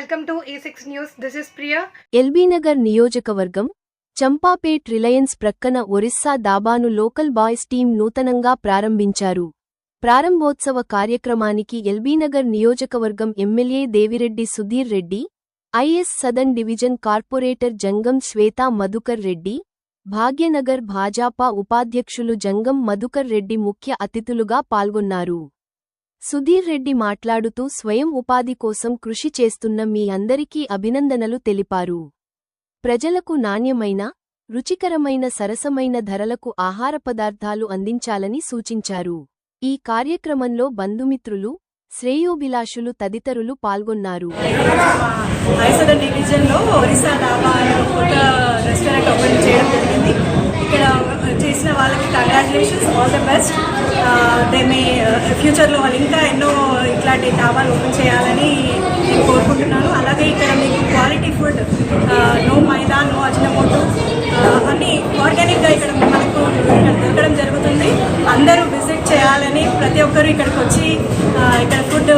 Welcome to e E six news. This is Priya LB Nagar నియోజకవర్గం Champapet Reliance ప్రక్కన ఒరిస్సా దాబాను local boys team నూతనంగా ప్రారంభించారు. ప్రారంభోత్సవ కార్యక్రమానికి ఎల్బీనగర్ నియోజకవర్గం MLA Devireddy Sudheer Reddy I S Sadan division corporator Jangam Shweta Madhukar Reddy Bhagyanagar Bhajapa ఉపాధ్యక్షులు జంగం మధుకర్ రెడ్డి ముఖ్య అతిథులుగా పాల్గొన్నారు. సుధీర్ రెడ్డి మాట్లాడుతూ స్వయం ఉపాధి కోసం కృషి చేస్తున్న మీ అందరికీ అభినందనలు తెలిపారు. ప్రజలకు నాణ్యమైన రుచికరమైన సరసమైన ధరలకు ఆహార పదార్థాలు అందించాలని సూచించారు. ఈ కార్యక్రమంలో బంధుమిత్రులు శ్రేయోభిలాషులు తదితరులు పాల్గొన్నారు. ఇక్కడ చేసిన వాళ్ళకి కంగ్రాచులేషన్స్ ఆల్ ద బెస్ట్ దాన్ని ఫ్యూచర్లో వాళ్ళు ఇంకా ఎన్నో ఇట్లాంటి డాబాలు ఓపెన్ చేయాలని నేను కోరుకుంటున్నాను. అలాగే ఇక్కడ మీకు quality food no maida no Ajinomoto అన్నీ ఆర్గానిక్గా ఇక్కడ మనకు దొరకడం జరుగుతుంది. అందరూ విజిట్ చేయాలని ప్రతి ఒక్కరు ఇక్కడికి వచ్చి ఇక్కడ ఫుడ్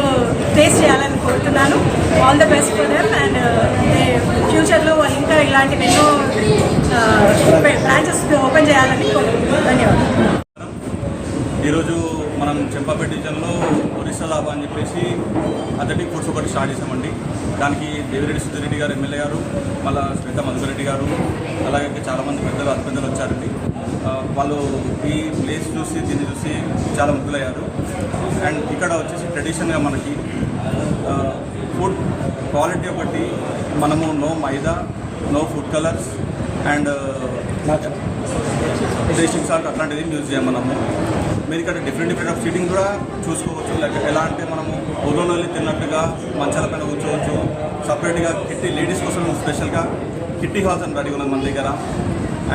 టేస్ట్ చేయాలని కోరుతున్నాను. All the best for them and ఫ్యూచర్లో వాళ్ళు ఇంకా ఇలాంటివి ఎన్నో బ్రాంచెస్ ఓపెన్ చేయాలని కోరుకుంటున్నాను. ధన్యవాదాలు. ఈరోజు మనం చెంపాపేట డివిజన్లో ఒరిస్సా దాబా అని చెప్పేసి అథ్లెటిక్ ఫుడ్స్ ఒకటి స్టార్ట్ చేసామండి దానికి దేవిరెడ్డి సుధిరెడ్డి గారు ఎమ్మెల్యే గారు మళ్ళీ శ్వేత మధురెడ్డి గారు అలాగే చాలామంది పెద్దలు అతిపెద్దలు వచ్చారండి. వాళ్ళు ఈ ప్లేస్ చూసి దీన్ని చూసి చాలా ముగ్గులయ్యారు అండ్ ఇక్కడ వచ్చేసి ట్రెడిషన్గా మనకి ఫుడ్ క్వాలిటీ ఒకటి మనము no maida no food colours and dressing salt అట్లాంటిది యూజ్ చేయమన్నాము. మనము మీరు ఇక్కడ డిఫరెంట్ డిఫరెంట్ ఆఫ్ సీటింగ్ కూడా చూసుకోవచ్చు. లైక్ ఎలా అంటే మనము ఊళ్ళో తిన్నట్టుగా మంచాల పైన కూర్చోవచ్చు. సపరేట్గా కిట్టి లేడీస్ కోసం స్పెషల్గా కిట్టి హాల్స్ అని రెడీ ఉన్నది మన దగ్గర.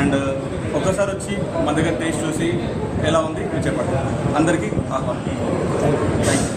అండ్ uh, ఒక్కసారి వచ్చి మన దగ్గర టేస్ట్ చూసి ఎలా ఉంది మీరు చెప్పండి. అందరికీ ఆహ్వానం. Thank you